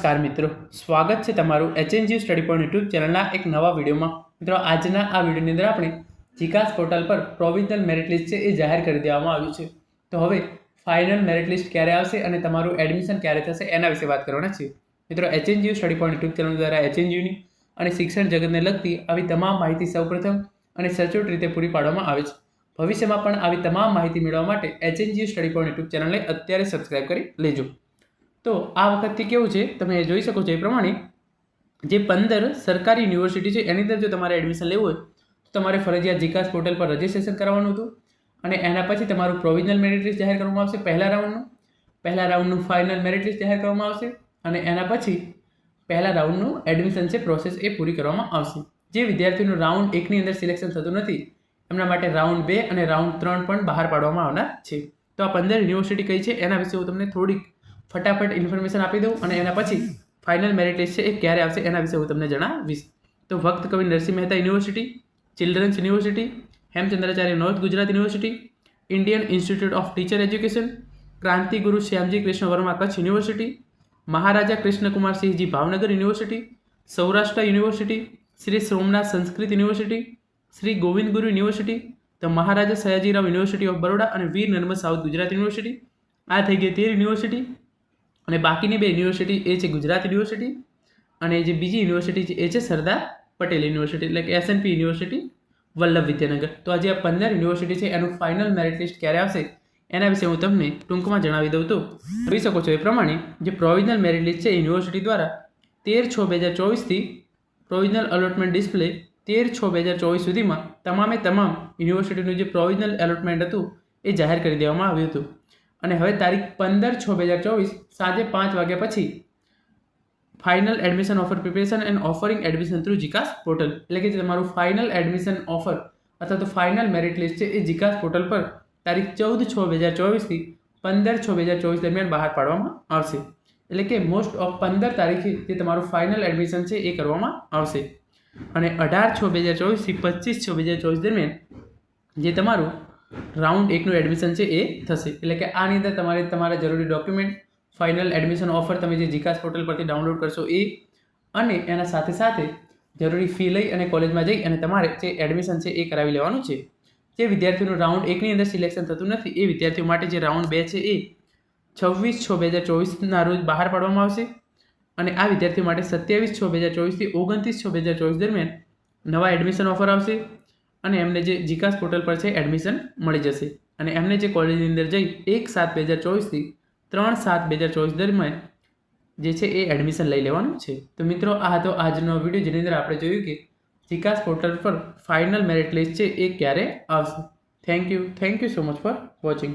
નમસ્કાર મિત્રો. સ્વાગત છે તમારું એચએનજી સ્ટડી પોઈન્ટ યુટ્યુબ ચેનલના એક નવા વિડીયોમાં. મિત્રો, આજના આ વિડીયોની અંદર આપણે જીકાસ પોર્ટલ પર પ્રોવિઝનલ મેરિટ લિસ્ટ છે એ જાહેર કરી દેવામાં આવ્યું છે. તો હવે ફાઇનલ મેરિટ લિસ્ટ ક્યારે આવશે અને તમારું એડમિશન ક્યારે થશે એના વિશે વાત કરવાના છે મિત્રો HNGU study point YouTube channel દ્વારા એચએનજીયુની અને શિક્ષણ જગતને લગતી આવી તમામ માહિતી સૌપ્રથમ અને સચોટ રીતે પૂરી પાડવામાં આવે છે. ભવિષ્યમાં પણ આવી તમામ માહિતી મેળવવા માટે એચએનજીયુ સ્ટડી પોઈન્ટ યુટ્યુબ ચેનલને અત્યારે સબસ્ક્રાઇબ કરી લેજો. તો આ વખતથી કેવું છે, તમે જોઈ શકો છો એ પ્રમાણે, જે પંદર સરકારી યુનિવર્સિટી છે, એની અંદર જો તમારે એડમિશન લેવું હોય, તો તમારે ફરજિયાત જીકાસ પોર્ટલ પર રજિસ્ટ્રેશન કરવાનું હતું. અને એના પછી તમારું પ્રોવિઝનલ મેરિટ લિસ્ટ જાહેર કરવામાં આવશે, પહેલા રાઉન્ડનું પહેલા રાઉન્ડનું ફાઇનલ મેરિટ લિસ્ટ જાહેર કરવામાં આવશે. અને એના પછી પહેલા રાઉન્ડનું એડમિશન છે પ્રોસેસ એ પૂરી કરવામાં આવશે. જે વિદ્યાર્થીઓનું રાઉન્ડ એકની અંદર સિલેક્શન થતું નથી, એમના માટે રાઉન્ડ બે અને રાઉન્ડ ત્રણ પણ બહાર પાડવામાં આવનાર છે. તો આ પંદર યુનિવર્સિટી કઈ છે, એના વિશે હું તમને થોડીક ફટાફટ ઇન્ફોર્મેશન આપી દઉં અને એના પછી ફાઇનલ મેરિટ લિસ્ટ છે એ ક્યારે આવશે એના વિશે હું તમને જણાવીશ. તો વખત કવિ Narsinh Mehta university children's university Hemchandracharya north Gujarat university Indian institute of teacher education Krantiguru Shyamji Krishna Varma Kutch university Maharaja Krishnakumarsinhji Bhavnagar university Saurashtra university Shri Somnath Sanskrit university Shri Govind Guru university the Maharaja Sayajirao university of Baroda અને Veer Narmad south Gujarat university આ થઈ ગઈ તેર university અને બાકીની બે university એ છે Gujarat university અને જે બીજી યુનિવર્સિટી છે એ છે સરદાર પટેલ યુનિવર્સિટી એટલે કે એસએનપી યુનિવર્સિટી, વલ્લભ વિદ્યાનગર. તો આજે આ પંદર યુનિવર્સિટી છે એનું ફાઇનલ મેરિટ લિસ્ટ ક્યારે આવશે? એના વિશે હું તમને ટૂંકમાં જણાવી દઉં તો. જોઈ શકો છો એ પ્રમાણે જે પ્રોવિઝનલ મેરિટ લિસ્ટ છે યુનિવર્સિટી દ્વારા તેર છ બે હજાર ચોવીસથી પ્રોવિઝનલ અલોટમેન્ટ ડિસ્પ્લે તેર છ બે હજાર ચોવીસ સુધીમાં તમામે તમામ યુનિવર્સિટીનું જે પ્રોવિઝનલ એલોટમેન્ટ હતું એ જાહેર કરી દેવામાં આવ્યું હતું. અને હવે તારીખ પંદર છ બે હજાર ચોવીસ સાંજે પાંચ વાગ્યા પછી final admission offer preparation and offering admission through જીકાસ portal એટલે કે જે તમારું ફાઇનલ એડમિશન ઓફર અથવા તો ફાઇનલ મેરિટ લિસ્ટ છે, એ જીકાસ પોર્ટલ પર તારીખ ચૌદ છ બે હજાર ચોવીસથી પંદર છ બે હજાર ચોવીસ દરમિયાન બહાર પાડવામાં આવશે. એટલે કે મોસ્ટ ઓફ પંદર તારીખે જે તમારું ફાઇનલ એડમિશન છે, એ કરવામાં આવશે. અને અઢાર છ બે હજાર ચોવીસથી પચીસ છ બે હજાર ચોવીસ દરમિયાન જે તમારું રાઉન્ડ એકનું એડમિશન છે એ થશે. એટલે કે આની અંદર તમારે તમારા જરૂરી ડોક્યુમેન્ટ ફાઇનલ એડમિશન ઓફર તમે જે જીકાસ પોર્ટલ પરથી ડાઉનલોડ કરશો એ અને એના સાથે સાથે જરૂરી ફી લઈ અને કોલેજમાં જઈ અને તમારે જે એડમિશન છે એ કરાવી લેવાનું છે. જે વિદ્યાર્થીઓનું રાઉન્ડ એકની અંદર સિલેક્શન થતું નથી, એ વિદ્યાર્થીઓ માટે જે રાઉન્ડ બે છે એ છવ્વીસ છ બે હજાર ચોવીસના રોજ બહાર પાડવામાં આવશે અને આ વિદ્યાર્થીઓ માટે સત્યાવીસ છ બે હજાર ચોવીસથી ઓગણત્રીસ છ બે હજાર ચોવીસ દરમિયાન નવા એડમિશન ઓફર આવશે. અને એમને જે જીકાસ પોર્ટલ પર છે, એડમિશન મળી જશે. અને એમને જે કોલેજની અંદર જઈ એક સાત બે હજાર ચોવીસથી ત્રણ સાત બે હજાર ચોવીસ દરમિયાન જે છે, એ એડમિશન લઈ લેવાનું છે. તો મિત્રો, આ હતો આજનો વીડિયો જેની અંદર આપણે જોયું કે જીકાસ પોર્ટલ પર ફાઇનલ મેરિટ લિસ્ટ છે, એ ક્યારે આવશે. Thank you thank you so much for watching